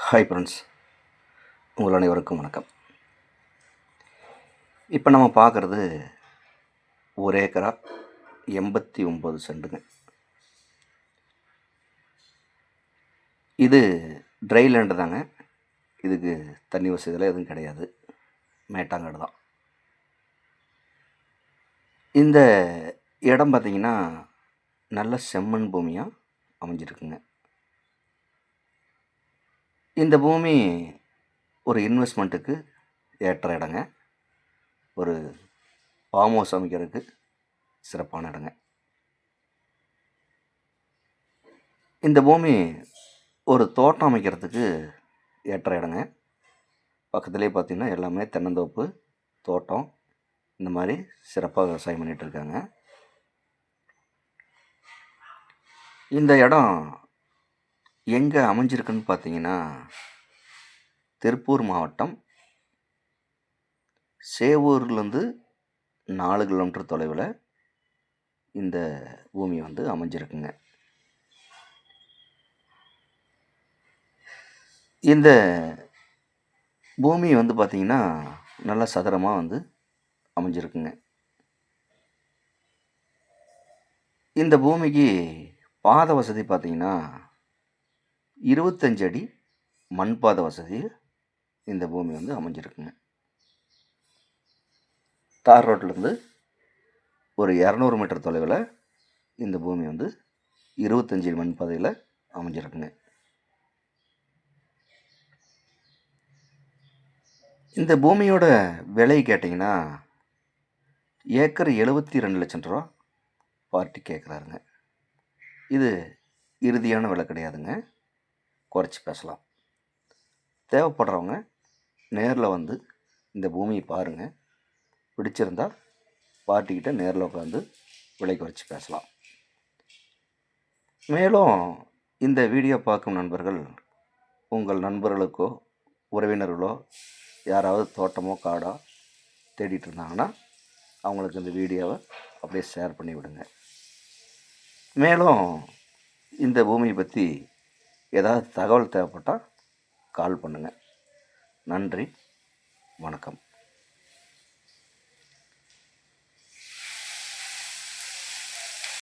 Hi friends உங்கள் அனைவருக்கும் வணக்கம். இப்போ நம்ம பார்க்குறது ஒரு ஏக்கரா எண்பத்தி ஒம்பது செண்டுங்க. இது ட்ரை லேண்டு தாங்க. இதுக்கு தண்ணி வசதியெல்லாம் எதுவும் கிடையாது. மேட்டாங்காடு தான். இந்த இடம் பார்த்திங்கன்னா நல்ல செம்மண் பூமியாக அமைஞ்சிருக்குங்க. இந்த பூமி ஒரு இன்வெஸ்ட்மெண்ட்டுக்கு ஏற்ற இடங்க. ஒரு ஃபார்ம் ஹவுஸ் அமைக்கிறதுக்கு சிறப்பான இடங்க. இந்த பூமி ஒரு தோட்டம் அமைக்கிறதுக்கு ஏற்ற இடங்க. பக்கத்துலேயே பார்த்திங்கன்னா எல்லாமே தென்னந்தோப்பு தோட்டம் இந்த மாதிரி சிறப்பாக விவசாயம் பண்ணிகிட்டு இருக்காங்க. இந்த இடம் எங்கே அமைஞ்சிருக்குன்னு பார்த்தீங்கன்னா திருப்பூர் மாவட்டம் சேவூர்லேருந்து நாலு கிலோமீட்டர் தொலைவில் இந்த பூமி வந்து அமைஞ்சிருக்குங்க. இந்த பூமி வந்து பார்த்திங்கன்னா நல்ல சதுரமாக வந்து அமைஞ்சிருக்குங்க. இந்த பூமிக்கு பாத வசதி பார்த்திங்கன்னா இருபத்தஞ்சு அடி மண் வசதியில் இந்த பூமி வந்து அமைஞ்சிருக்குங்க. தார் ரோட்லேருந்து ஒரு இரநூறு மீட்டர் தொலைவில் இந்த பூமி வந்து இருபத்தஞ்சி மண் பாதையில் அமைஞ்சிருக்குங்க. இந்த பூமியோட விலை கேட்டிங்கன்னா ஏக்கர் எழுபத்தி ரெண்டு லட்சம் ரூபா பார்ட்டி கேட்குறாருங்க இது இறுதியான விலை கிடையாதுங்க. குறைச்சி பேசலாம். தேவைப்படுறவங்க நேரில் வந்து இந்த பூமியை பாருங்கள் பிடிச்சிருந்தா பார்ட்டிக்கிட்ட நேரில் உட்காந்து விலை குறைச்சி பேசலாம். மேலும் இந்த வீடியோ பார்க்கும் நண்பர்கள் உங்கள் நண்பர்களுக்கோ உறவினர்களோ யாராவது தோட்டமோ காடோ தேடிட்டு இருந்தாங்கன்னா அவங்களுக்கு இந்த வீடியோவை அப்படியே ஷேர் பண்ணி விடுங்க. மேலும் இந்த பூமியை பற்றி ஏதாவது தகவல் தேவைப்பட்டால் கால் பண்ணுங்கள் நன்றி. வணக்கம்.